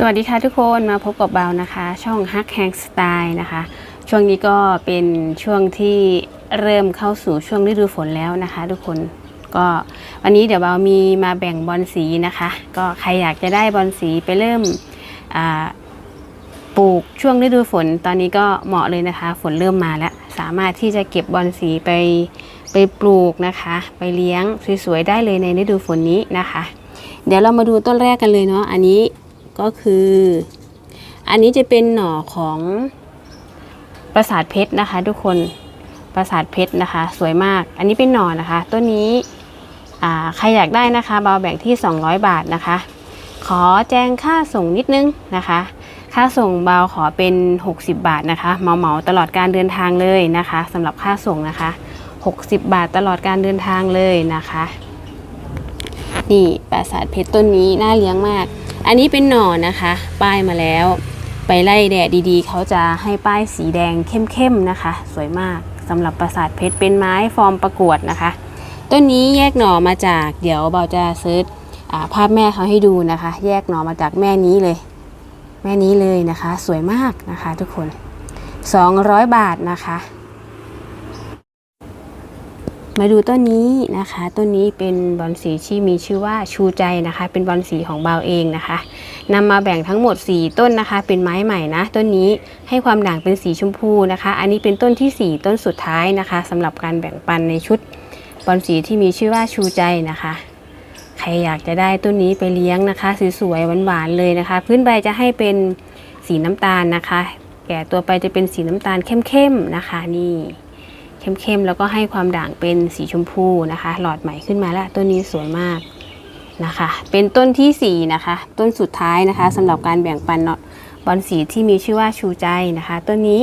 สวัสดีค่ะทุกคนมาพบกับเบานะคะ ช่องฮักแฮงสไตล์นะคะ ช่วงนี้ก็เป็นช่วงที่เริ่มเข้าสู่ช่วงฤดูฝนแล้วนะคะ ทุกคนก็วันนี้เดี๋ยวเบามีมาแบ่งบอลสีนะคะ ก็ใครอยากจะได้บอลสีไปเริ่มปลูกช่วงฤดูฝนตอนนี้ก็เหมาะเลยนะคะ ฝนเริ่มมาแล้ว สามารถที่จะเก็บบอลสีไปไปปลูกนะคะ ไปเลี้ยงสวยๆได้เลยในฤดูฝนนี้นะคะ เดี๋ยวเรามาดูต้นแรกกันเลยเนาะอันนี้ ก็คือ อันนี้จะเป็นหน่อของปราสาทเพชรนะคะ ทุกคนปราสาทเพชรนะคะ สวยมาก อันนี้เป็นหน่อนะคะต้นนี้ใครอยากได้นะคะเบาแบ่งที่ 200 บาทนะคะ ขอแจ้งค่าส่งนิดนึงนะคะ ค่าส่งเบาขอเป็น 60 บาทนะคะเหมาเหมาตลอดการเดินทางเลยนะคะสำหรับค่าส่งนะคะ 60 บาทตลอดการเดินทางเลยนะคะ นี่ปราสาทเพชรต้นนี้น่าเลี้ยงมาก อันนี้เป็นหน่อนะคะ ป้ายมาแล้ว ไปไล่แดดดีๆ เขาจะให้ป้ายสีแดงเข้มๆนะคะ สวยมากสำหรับปราสาทเพชรเป็นไม้ฟอร์มประกวดนะคะ ต้นนี้แยกหน่อมาจากเดี๋ยวเบาจะเซิร์ชอ่าภาพแม่เขาให้ดูนะคะ แยกหน่อมาจากแม่นี้เลย แม่นี้เลยนะคะ สวยมากนะคะ ทุกคน 200 บาทนะคะ มาดูต้นนี้นะคะต้นนี้เป็นบอลสีที่มีชื่อว่าชูใจนะคะ เป็นบอลสีของเบาเองนะคะนำมาแบ่งทั้งหมด 4 ต้นนะคะ เป็นไม้ใหม่นะ ต้นนี้ให้ความด่างเป็นสีชมพูนะคะ อันนี้เป็นต้นทีสี่4 ต้นสุดท้ายนะคะสำหรับการแบ่งปันในชุดบอลสีที่มีชื่อว่าชูใจนะคะใครอยากจะได้ต้นนี้ไปเลี้ยงนะคะสวยๆหวานๆเลยนะคะ พื้นใบจะให้เป็นสีน้ำตาลนะคะ แก่ตัวไปจะเป็นสีน้ำตาลเข้มๆนะคะนี่ เข้มๆ แล้วก็ให้ความด่างเป็นสีชมพูนะคะ หลอดใหม่ขึ้นมาแล้วต้นนี้สวยมากนะคะ เป็นต้นที่4นะคะ ต้นสุดท้ายนะคะสำหรับการแบ่งปันเนาะบอลสีที่มีชื่อว่าชูใจนะคะ ต้นนี้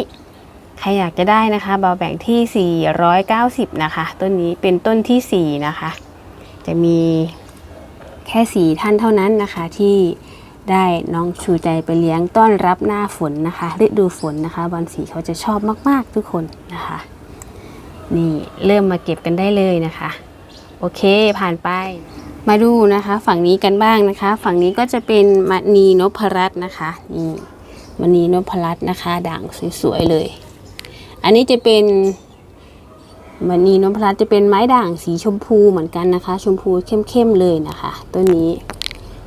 ใครอยากจะได้นะคะเบาแบ่งที่ 490 นะคะ ต้นนี้เป็นต้นที่ 4 นะคะ จะมีแค่สีท่านเท่านั้นนะคะที่ได้น้องชูใจไปเลี้ยงต้อนรับหน้าฝนนะคะฤดูฝนนะคะบอลสีเขาจะชอบมาก ๆ ทุกคนนะคะ นี่เริ่มมาเก็บกันได้เลยนะคะ โอเคผ่านไป มาดูนะคะ ฝั่งนี้กันบ้างนะคะ ฝั่งนี้ก็จะเป็นมณีนพรัตน์นะคะนี่มณีนพรัตน์นะคะ ด่างสวยๆเลย อันนี้จะเป็นมณีนพรัตน์จะเป็นไม้ด่างสีชมพูเหมือนกันนะคะ ชมพูเข้มๆเลยนะคะต้นนี้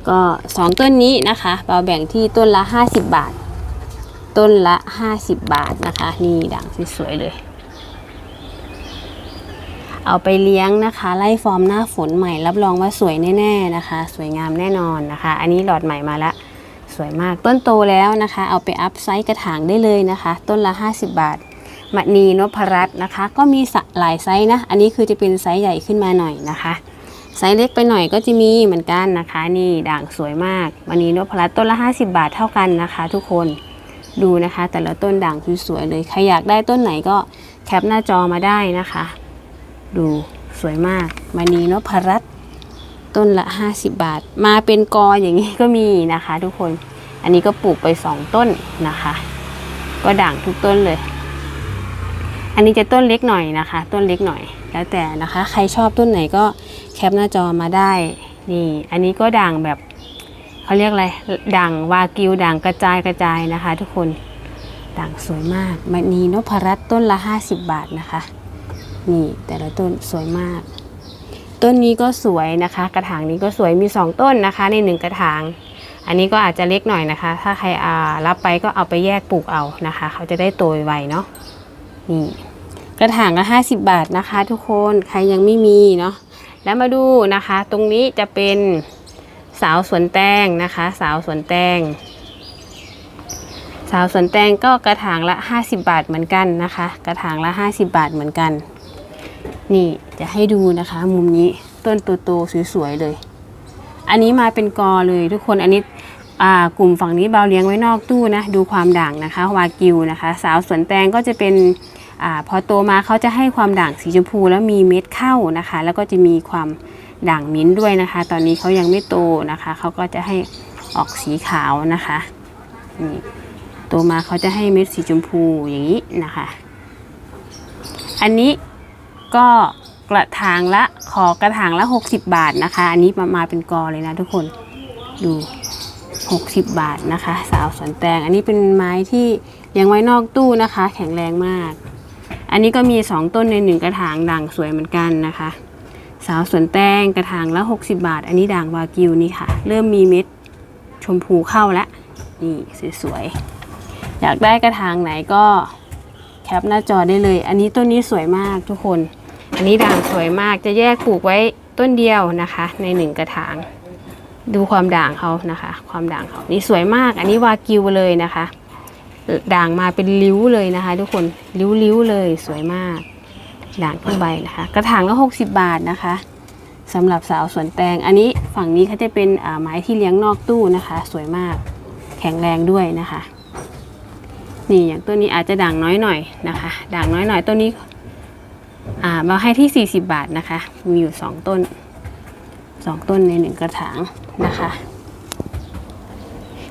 ก็สองต้นนี้นะคะเราแบ่งที่ต้นละ 50 บาท ต้นละ 50 บาทนะคะ นี่ด่างสวยๆเลย เอาไปเลี้ยงนะคะ ไล่ฟอร์มหน้าฝนใหม่ รับรองว่าสวยแน่ๆนะคะ สวยงามแน่นอนนะคะ อันนี้หลอดใหม่มาแล้วสวยมากต้นโตแล้วนะคะ เอาไปอัพไซส์กระถางได้เลยนะคะ ต้นละ 50 บาทมณีนพรัตน์นะคะ ก็มีหลายไซส์นะ อันนี้คือจะเป็นไซส์ใหญ่ขึ้นมาหน่อยนะคะไซส์เล็กไปหน่อยก็จะมีเหมือนกันนะคะ นี่ด่างสวยมากมณีนพรัตน์ต้นละ 50 บาทเท่ากันนะคะ ทุกคนดูนะคะ แต่ละต้นด่างคือสวยเลยใครอยากได้ต้นไหนก็แคปหน้าจอมาได้นะคะ ดูสวยมากมณีนพรัตน์ต้นละ 50 บาท มาเป็นกออย่างนี้ก็มีนะคะ ทุกคนอันนี้ก็ปลูกไป 2 ต้นนะคะ ก็ด่างทุกต้นเลย อันนี้จะต้นเล็กหน่อยนะคะ ต้นเล็กหน่อย แล้วแต่นะคะ ใครชอบต้นไหนก็แคปหน้าจอมาได้นี่ อันนี้ก็ด่างแบบเขาเรียกอะไรด่างวากิวด่างกระจายกระจายนะคะ ทุกคนด่างสวยมากมณีนพรัตต้นละ 50 บาทนะคะ นี่แต่ละต้นสวยมาก ต้นนี้ก็สวยนะคะ กระถางนี้ก็สวยมี 2 ต้นนะคะ ใน 1 กระถาง อันนี้ก็อาจจะเล็กหน่อยนะคะ ถ้าใครอารับไปก็เอาไปแยกปลูกเอานะคะ เขาจะได้โตไวเนาะนี่กระถางละ50 บาทนะคะ ทุกคนใครยังไม่มีเนาะแล้วมาดูนะคะ ตรงนี้จะเป็นสาวสวนแตงนะคะ สาวสวนแตงสาวสวนแตงก็กระถางละ 50 บาทเหมือนกันนะคะ กระถางละ 50 บาทเหมือนกัน นี่จะให้ดูนะคะ มุมนี้ต้นโตๆสวยๆเลย อันนี้มาเป็นกอเลยทุกคนอันนี้กลุ่มฝั่งนี้เบาเลี้ยงไว้นอกตู้นะดูความด่างนะคะวากิวนะคะ สาวสวนแตงก็จะเป็นอพอโตมาเขาจะให้ความด่างสีชมพูแล้วมีเม็ดเข้านะคะ แล้วก็จะมีความด่างมิ้นด้วยนะคะ ตอนนี้เขายังไม่โตนะคะเขาก็จะให้ออกสีขาวนะคะนี่โตมาเขาจะให้เม็ดสีชมพูอย่างนี้นะคะ อันนี้ ก็กระถางละขอกระถางละ 60 บาทนะคะ อันนี้มามาเป็นกอเลยนะทุกคนดู 60 บาทนะคะ สาวสวนแตง อันนี้เป็นไม้ที่เลี้ยงไว้นอกตู้นะคะ แข็งแรงมาก อันนี้ก็มี 2 ต้นในหนึ่งกระถางด่างสวยเหมือนกันนะคะ สาวสวนแตงกระถางละ 60 บาท อันนี้ด่างวากิวนี่ค่ะ เริ่มมีเม็ดชมพูเข้าแล้วนี่สวยๆอยากได้กระถางไหนก็แคปหน้าจอได้เลย อันนี้ต้นนี้สวยมากทุกคน อันนี้ด่างสวยมากจะแยกปลูกไว้ต้นเดียวนะคะ ในหนึ่งกระถาง ดูความด่างเขานะคะ ความด่างเขานี่สวยมาก อันนี้วากิวเลยนะคะ ด่างมาเป็นริ้วเลยนะคะ ทุกคนริ้วๆเลยสวยมาก ด่างทั้งใบนะคะ กระถางละ60บาทนะคะสำหรับสาวสวนแตง อันนี้ฝั่งนี้เขาจะเป็นอ่าไม้ที่เลี้ยงนอกตู้นะคะ สวยมากแข็งแรงด้วยนะคะ นี่อย่างตัวนี้อาจจะด่างน้อยหน่อยนะคะ ด่างน้อยหน่อยต้นนี้ อ่ามาให้ที่ 40 บาทนะคะ มีอยู่ 2 ต้น 2 ต้นใน 1 กระถางนะคะ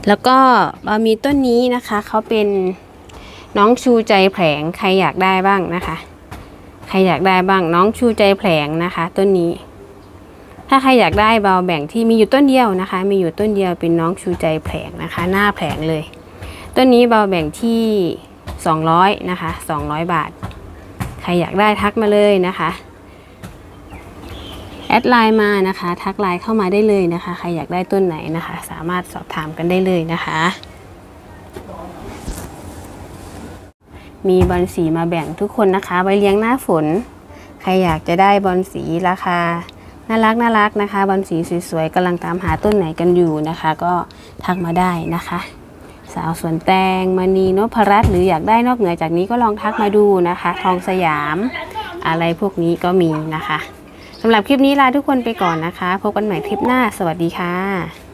แล้วก็บามีต้นนี้นะคะเขาเป็นน้องชูใจแผลงใครอยากได้บ้างนะคะ ใครอยากได้บ้างน้องชูใจแผลงนะคะต้นนี้ ถ้าใครอยากได้เบาแบ่งที่มีอยู่ต้นเดียวนะคะ มีอยู่ต้นเดียวเป็นน้องชูใจแผลงนะคะ หน้าแผลงเลย ต้นนี้เบาแบ่งที่ 200นะคะ200 บาท ใครอยากได้ทักมาเลยนะคะแอดไลน์มานะคะ ทักไลน์เข้ามาได้เลยนะคะ ใครอยากได้ต้นไหนนะคะ สามารถสอบถามกันได้เลยนะคะ มีบอลสีมาแบ่งทุกคนนะคะไว้เลี้ยงหน้าฝน ใครอยากจะได้บอลสีราคาน่ารักน่ารักนะคะบอลสีสวยๆกำลังตามหาต้นไหนกันอยู่นะคะ ก็ทักมาได้นะคะาวสวนแตงมณีนพรัตน์หรืออยากได้นอกเหนือจากนี้ก็ลองทักมาดูนะคะ ทองสยามอะไรพวกนี้ก็มีนะคะสำหรับคลิปนี้ลาทุกคนไปก่อนนะคะ พบกันใหม่คลิปหน้า สวัสดีค่ะ